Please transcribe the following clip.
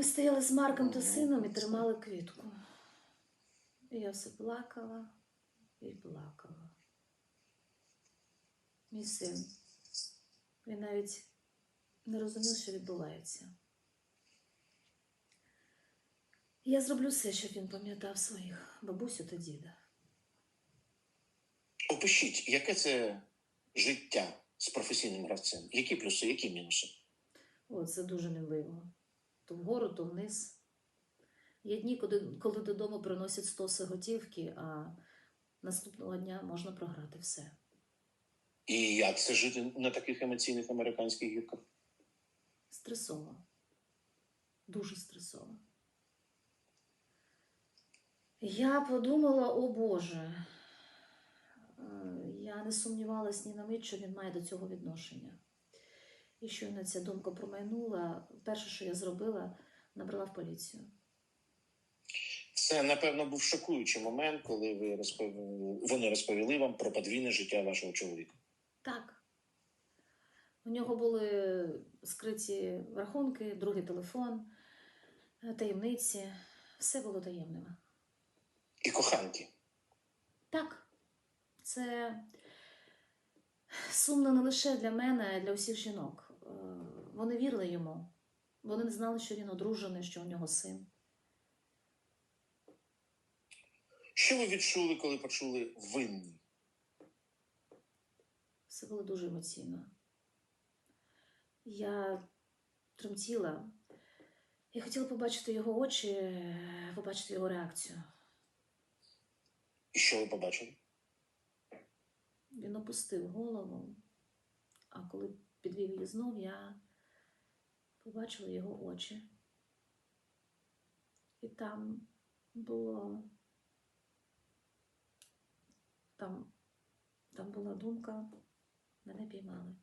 Ми стояли з Марком та сином і тримали квітку. І я все плакала і плакала. Мій син. Він навіть не розумів, що відбувається. Я зроблю все, щоб він пам'ятав своїх бабусю та діда. Опишіть, яке це життя з професійним гравцем? Які плюси, які мінуси? О, це дуже мінливо. То вгору, то вниз. Є дні, коли, коли додому приносять 100 готівки, а наступного дня можна програти все. І як це жити на таких емоційних американських гірках? Стресово. Дуже стресово. Я подумала, о Боже, е, я не сумнівалась ні на мить, що він має до цього відношення. І щойно ця думка промайнула, перше, що я зробила, набрала в поліцію. Це, напевно, був шокуючий момент, коли ви розповіли, вони розповіли вам про подвійне життя вашого чоловіка. Так. У нього були скриті рахунки, другий телефон, е, таємниці. Все було таємними. І коханки. Так, це сумно не лише для мене, а й для усіх жінок. Е, Вони вірили йому. Вони не знали, що він одружений, що у нього син. Що ви відчули, коли почули винні? Все було дуже емоційно. Я тремтіла. Я хотіла побачити його очі, побачити його реакцію. І що ви побачили? Він опустив голову, а коли підвів її знов, я побачила його очі. І там було. Там, там була думка, мене піймали.